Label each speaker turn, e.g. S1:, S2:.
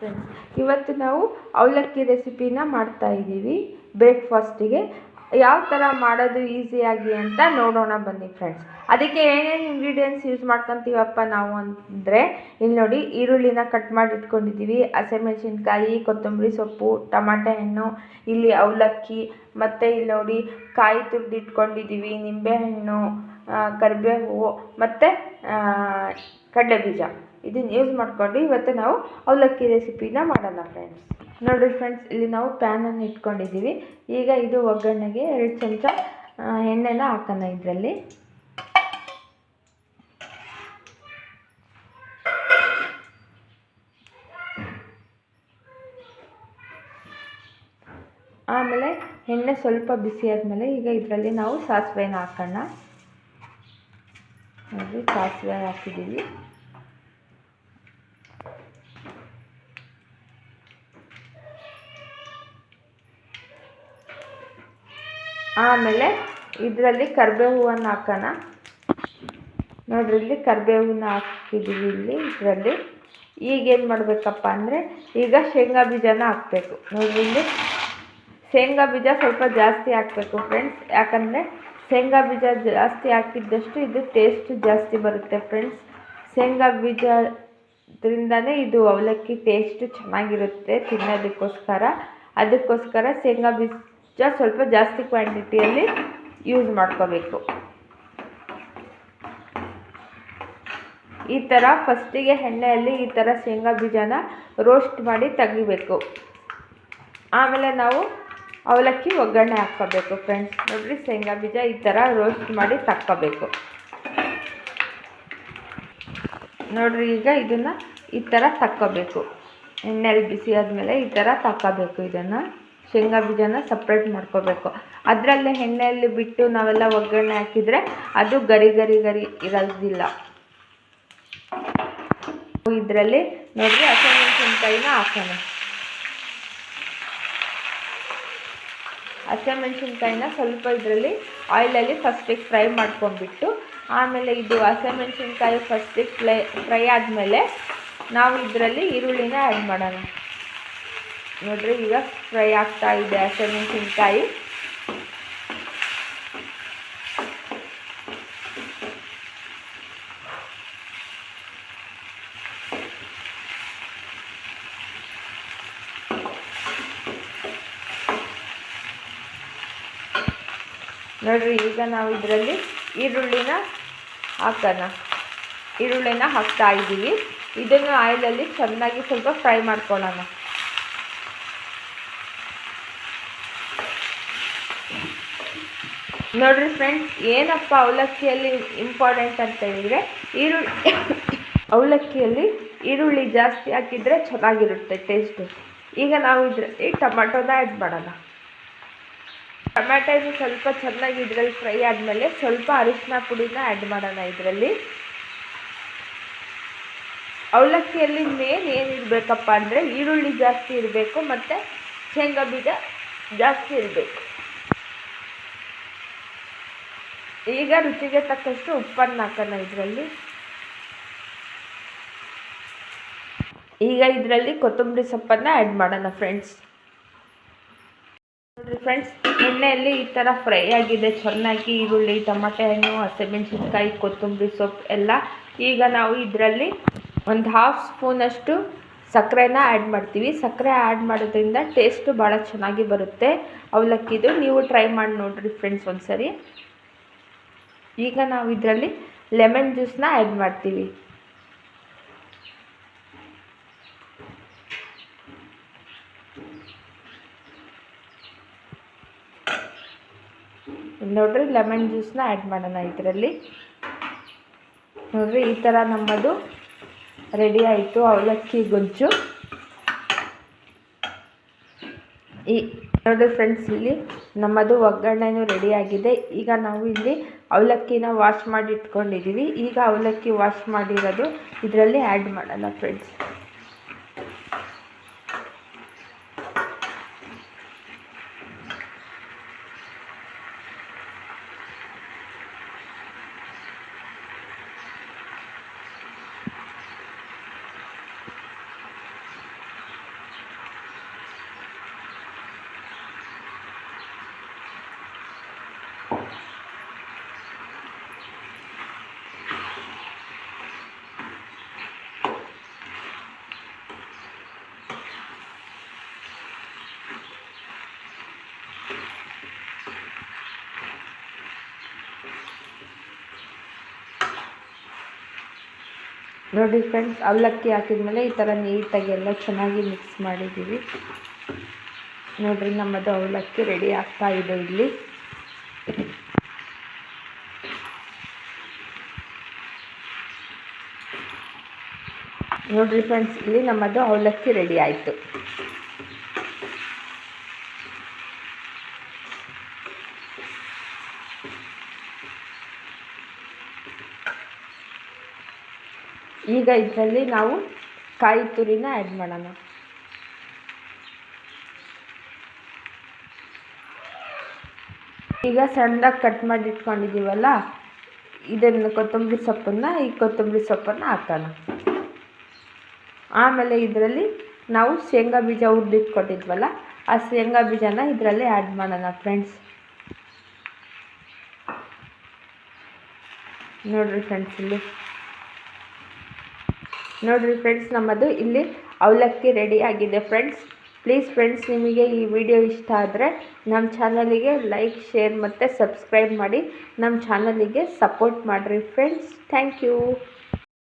S1: Friends ಇವತ್ತು ನಾವು ಅವಲಕ್ಕಿ ರೆಸಿಪಿನ ಮಾಡ್ತಾ ಇದ್ದೀವಿ. ಬ್ರೇಕ್ಫಾಸ್ಟಿಗೆ ಯಾವ ಥರ ಮಾಡೋದು ಈಸಿಯಾಗಿ ಅಂತ ನೋಡೋಣ ಬನ್ನಿ ಫ್ರೆಂಡ್ಸ್ ಅದಕ್ಕೆ ಏನೇನು ಇಂಗ್ರೀಡಿಯೆಂಟ್ಸ್ ಯೂಸ್ ಮಾಡ್ಕೊತೀವಪ್ಪ ನಾವು ಅಂದರೆ, ಇಲ್ಲಿ ನೋಡಿ ಈರುಳ್ಳಿನ ಕಟ್ ಮಾಡಿ ಇಟ್ಕೊಂಡಿದ್ದೀವಿ. ಹಸಿಮೆಣ್ಸಿನ್ಕಾಯಿ ಕೊತ್ತಂಬರಿ ಸೊಪ್ಪು, ಟಮಾಟೆ ಹಣ್ಣು, ಇಲ್ಲಿ ಅವಲಕ್ಕಿ, ಮತ್ತು ಇಲ್ಲಿ ನೋಡಿ ಕಾಯಿ ತುರಿದು ಇಟ್ಕೊಂಡಿದ್ದೀವಿ ನಿಂಬೆಹಣ್ಣು ಕರಿಬೇವು, ಮತ್ತು ಕಡಲೆಬೀಜ. ಇದನ್ನ ಯೂಸ್ ಮಾಡ್ಕೊಂಡು ಇವತ್ತು ನಾವು ಅವಲಕ್ಕಿ ರೆಸಿಪಿನ ಮಾಡೋಣ ಫ್ರೆಂಡ್ಸ್ ನೋಡಿ ಫ್ರೆಂಡ್ಸ್ ಇಲ್ಲಿ ನಾವು ಪ್ಯಾನನ್ನು ಇಟ್ಕೊಂಡಿದ್ದೀವಿ. ಈಗ ಇದು ಒಗ್ಗರಣೆಗೆ ಎರಡು ಚಮಚ ಎಣ್ಣೆನ ಹಾಕೋಣ ಇದರಲ್ಲಿ. ಆಮೇಲೆ ಎಣ್ಣೆ ಸ್ವಲ್ಪ ಬಿಸಿ ಆದಮೇಲೆ ಈಗ ಇದರಲ್ಲಿ ನಾವು ಸಾಸಿವೆನ ಹಾಕೋಣ. ನೋಡಿ ಸಾಸಿವೆ ಹಾಕಿದ್ದೀವಿ. ಆಮೇಲೆ ಇದರಲ್ಲಿ ಕರಿಬೇವು ಹೂವನ್ನು ಹಾಕೋಣ. ನೋಡಿರಿ, ಇಲ್ಲಿ ಕರಿಬೇವನ್ನ ಹಾಕಿದ್ದೀವಿ ಇಲ್ಲಿ, ಇದರಲ್ಲಿ. ಈಗ ಏನು ಮಾಡಬೇಕಪ್ಪ ಅಂದರೆ, ಈಗ ಶೇಂಗಾ ಬೀಜನ ಹಾಕಬೇಕು. ನೋಡಿರಿ ಇಲ್ಲಿ. ಶೇಂಗಾ ಬೀಜ ಸ್ವಲ್ಪ ಜಾಸ್ತಿ ಹಾಕಬೇಕು ಫ್ರೆಂಡ್ಸ್ ಯಾಕಂದರೆ ಶೇಂಗಾ ಬೀಜ ಜಾಸ್ತಿ ಹಾಕಿದ್ದಷ್ಟು ಇದು ಟೇಸ್ಟ್ ಜಾಸ್ತಿ ಬರುತ್ತೆ ಫ್ರೆಂಡ್ಸ್ ಶೇಂಗಾ ಬೀಜದಿಂದನೇ ಇದು ಅವಲಕ್ಕಿ ಟೇಸ್ಟ್ ಚೆನ್ನಾಗಿರುತ್ತೆ ತಿನ್ನೋದಕ್ಕೋಸ್ಕರ. ಅದಕ್ಕೋಸ್ಕರ ಶೇಂಗಾ ಬೀಜ ಸ್ವಲ್ಪ ಜಾಸ್ತಿ ಕ್ವಾಂಟಿಟಿಯಲ್ಲಿ ಯೂಸ್ ಮಾಡ್ಕೋಬೇಕು. ಈ ಥರ ಫಸ್ಟಿಗೆ ಎಣ್ಣೆಯಲ್ಲಿ ಈ ಥರ ಶೇಂಗಾ ಬೀಜನ ರೋಸ್ಟ್ ಮಾಡಿ ತೆಗಿಬೇಕು. ಆಮೇಲೆ ನಾವು ಅವಲಕ್ಕಿ ಒಗ್ಗರಣೆ ಹಾಕ್ಕೋಬೇಕು ಫ್ರೆಂಡ್ಸ್ ನೋಡಿರಿ ಶೇಂಗಾ ಬೀಜ ಈ ಥರ ರೋಸ್ಟ್ ಮಾಡಿ ತಕ್ಕೋಬೇಕು. ನೋಡಿರಿ ಈಗ ಇದನ್ನು ಈ ಥರ ತಕ್ಕೋಬೇಕು. ಎಣ್ಣೆಯಲ್ಲಿ ಬಿಸಿ ಆದಮೇಲೆ ಈ ಥರ ತಕ್ಕೋಬೇಕು ಇದನ್ನು. ಶೇಂಗಾ ಬೀಜನ ಸಪ್ರೇಟ್ ಮಾಡ್ಕೋಬೇಕು. ಅದರಲ್ಲೇ ಎಣ್ಣೆಯಲ್ಲಿ ಬಿಟ್ಟು ನಾವೆಲ್ಲ ಒಗ್ಗರಣೆ ಹಾಕಿದರೆ ಅದು ಗರಿ ಗರಿ ಗರಿ ಇರೋದಿಲ್ಲ. ಇದರಲ್ಲಿ ನೋಡಿ ಹಸಿಮೆಣಸಿನ್ಕಾಯಿನ ಹಾಕೋಣ. ಹಸಿಮೆಣಸಿನ್ಕಾಯಿನ ಸ್ವಲ್ಪ ಇದರಲ್ಲಿ ಆಯಿಲಲ್ಲಿ ಫಸ್ಟಿಗೆ ಫ್ರೈ ಮಾಡ್ಕೊಂಡ್ಬಿಟ್ಟು, ಆಮೇಲೆ ಇದು ಹಸಿಮೆಣಸಿನ್ಕಾಯಿ ಫಸ್ಟಿಗೆ ಫ್ರೈ ಫ್ರೈ ಆದಮೇಲೆ ನಾವು ಇದರಲ್ಲಿ ಈರುಳ್ಳಿನ ಆ್ಯಡ್ ಮಾಡೋಣ. ನೋಡ್ರಿ, ಈಗ ಫ್ರೈ ಆಗ್ತಾ ಇದೆ ಹಸಿಮೆಣಸಿನ್ಕಾಯಿ ನೋಡ್ರಿ, ಈಗ ನಾವು ಇದರಲ್ಲಿ ಈರುಳ್ಳಿನ ಹಾಕೋಣ. ಈರುಳ್ಳಿನ ಹಾಕ್ತಾ ಇದ್ದೀವಿ ಇದನ್ನು ಆಯಿಲಲ್ಲಿ ಚೆನ್ನಾಗಿ ಸ್ವಲ್ಪ ಫ್ರೈ ಮಾಡ್ಕೊಳ್ಳೋಣ. ನೋಡ್ರಿ ಫ್ರೆಂಡ್ಸ್ ಏನಪ್ಪ ಅವಲಕ್ಕಿಯಲ್ಲಿ ಇಂಪಾರ್ಟೆಂಟ್ ಅಂತ ಹೇಳಿದರೆ ಈರುಳ್ಳಿ ಅವಲಕ್ಕಿಯಲ್ಲಿ ಈರುಳ್ಳಿ ಜಾಸ್ತಿ ಹಾಕಿದರೆ ಚೆನ್ನಾಗಿರುತ್ತೆ ಟೇಸ್ಟು ಈಗ ನಾವು ಇದರಲ್ಲಿ ಟೊಮೆಟೊನ ಆ್ಯಡ್ ಮಾಡೋಣ. ಟೊಮ್ಯಾಟೊ ಸ್ವಲ್ಪ ಚೆನ್ನಾಗಿ ಇದರಲ್ಲಿ ಫ್ರೈ ಆದಮೇಲೆ ಸ್ವಲ್ಪ ಅರಿಶಿನ ಪುಡಿನ ಆ್ಯಡ್ ಮಾಡೋಣ ಇದರಲ್ಲಿ. ಅವಲಕ್ಕಿಯಲ್ಲಿ ಮೇನ್ ಏನಿರಬೇಕಪ್ಪ ಅಂದರೆ ಈರುಳ್ಳಿ ಜಾಸ್ತಿ ಇರಬೇಕು ಮತ್ತು ಶೇಂಗಾ ಬೀಜ ಜಾಸ್ತಿ ಇರಬೇಕು. ಈಗ ರುಚಿಗೆ ತಕ್ಕಷ್ಟು ಉಪ್ಪನ್ನು ಹಾಕೋಣ ಇದರಲ್ಲಿ. ಈಗ ಇದರಲ್ಲಿ ಕೊತ್ತಂಬರಿ ಸೊಪ್ಪನ್ನ ಆ್ಯಡ್ ಮಾಡೋಣ ಫ್ರೆಂಡ್ಸ್ ನೋಡಿರಿ ಫ್ರೆಂಡ್ಸ್ ಎಣ್ಣೆಯಲ್ಲಿ ಈ ಥರ ಫ್ರೈ ಆಗಿದೆ, ಚೆನ್ನಾಗಿ ಈರುಳ್ಳಿ, ಟೊಮಾಟೆ ಹಣ್ಣು ಹಸಿಮೆಣಸಿನ್ಕಾಯಿ ಕೊತ್ತಂಬರಿ ಸೊಪ್ಪು ಎಲ್ಲ ಈಗ ನಾವು ಇದರಲ್ಲಿ ಒಂದು ಹಾಫ್ ಸ್ಪೂನಷ್ಟು ಸಕ್ಕರೆನ ಆ್ಯಡ್ ಮಾಡ್ತೀವಿ. ಸಕ್ಕರೆ ಆ್ಯಡ್ ಮಾಡೋದ್ರಿಂದ ಟೇಸ್ಟು ಭಾಳ ಚೆನ್ನಾಗಿ ಬರುತ್ತೆ. ಅವಲಕ್ಕಿದು ನೀವು ಟ್ರೈ ಮಾಡಿ ನೋಡಿರಿ ಫ್ರೆಂಡ್ಸ್ ಒಂದ್ಸರಿ. ಈಗ ನಾವು ಇದರಲ್ಲಿ ಲೆಮನ್ ಜ್ಯೂಸನ್ನ ಆ್ಯಡ್ ಮಾಡ್ತೀವಿ. ನೋಡ್ರಿ ಲೆಮನ್ ಜ್ಯೂಸನ್ನ ಆ್ಯಡ್ ಮಾಡೋಣ ಇದರಲ್ಲಿ. ನೋಡ್ರಿ ಈ ಥರ ನಮ್ಮದು ರೆಡಿ ಆಯಿತು ಅವಲಕ್ಕಿ ಗೊಜ್ಜು. ಈ ನೋಡಿ ಫ್ರೆಂಡ್ಸ್ ಇಲ್ಲಿ ನಮ್ಮದು ಒಗ್ಗರಣೆನೂ ಆಗಿದೆ. ಈಗ ನಾವು ಇಲ್ಲಿ ಅವಲಕ್ಕಿನ ವಾಶ್ ಮಾಡಿ ಇಟ್ಕೊಂಡಿದ್ದೀವಿ ಈಗ ಅವಲಕ್ಕಿ ವಾಶ್ ಮಾಡಿರೋದು ಇದರಲ್ಲಿ ಆ್ಯಡ್ ಮಾಡೋಣ ಫ್ರೆಂಡ್ಸ್ ನೋಡಿ ಫ್ರೆಂಡ್ಸ್ ಅವಲಕ್ಕಿ ಹಾಕಿದ್ಮೇಲೆ ಈ ಥರ ನೀಟಾಗಿ ಎಲ್ಲ ಚೆನ್ನಾಗಿ ಮಿಕ್ಸ್ ಮಾಡಿದ್ದೀವಿ. ನೋಡಿರಿ ನಮ್ಮದು ಅವಲಕ್ಕಿ ರೆಡಿ ಆಗ್ತಾ ಇದೆ ಇಲ್ಲಿ. ನೋಡಿರಿ ಫ್ರೆಂಡ್ಸ್ ಇಲ್ಲಿ ನಮ್ಮದು ಅವಲಕ್ಕಿ ರೆಡಿ ಆಯಿತು. ಈಗ ಇದರಲ್ಲಿ ನಾವು ಕಾಯಿ ತುರಿನ ಆ್ಯಡ್ ಮಾಡೋಣ. ಈಗ ಸಣ್ಣದಾಗಿ ಕಟ್ ಮಾಡಿ ಇಟ್ಕೊಂಡಿದ್ದೀವಲ್ಲ, ಇದನ್ನು ಕೊತ್ತಂಬರಿ ಸೊಪ್ಪನ್ನು, ಈ ಕೊತ್ತಂಬರಿ ಸೊಪ್ಪನ್ನು ಹಾಕೋಣ. ಆಮೇಲೆ ಇದರಲ್ಲಿ ನಾವು ಶೇಂಗಾ ಬೀಜ ಹುರಿದಿಟ್ಕೊಂಡಿದ್ವಲ್ಲ ಆ ಶೇಂಗಾ ಬೀಜನ ಇದರಲ್ಲಿ ಆ್ಯಡ್ ಮಾಡೋಣ ಫ್ರೆಂಡ್ಸ್ ನೋಡಿರಿ ಫ್ರೆಂಡ್ಸ್ ಇಲ್ಲಿ. ನೋಡಿರಿ ಫ್ರೆಂಡ್ಸ್ ನಮ್ಮದು ಇಲ್ಲಿ ಅವಲಕ್ಕಿ ರೆಡಿ ಆಗಿದೆ ಫ್ರೆಂಡ್ಸ್ ಪ್ಲೀಸ್ ಫ್ರೆಂಡ್ಸ್ ನಿಮಗೆ ಈ ವಿಡಿಯೋ ಇಷ್ಟ ಆದರೆ ನಮ್ಮ ಚಾನಲಿಗೆ ಲೈಕ್ ಶೇರ್ ಮತ್ತು ಸಬ್ಸ್ಕ್ರೈಬ್ ಮಾಡಿ. ನಮ್ಮ ಚಾನಲಿಗೆ ಸಪೋರ್ಟ್ ಮಾಡಿರಿ ಫ್ರೆಂಡ್ಸ್ ಥ್ಯಾಂಕ್ ಯು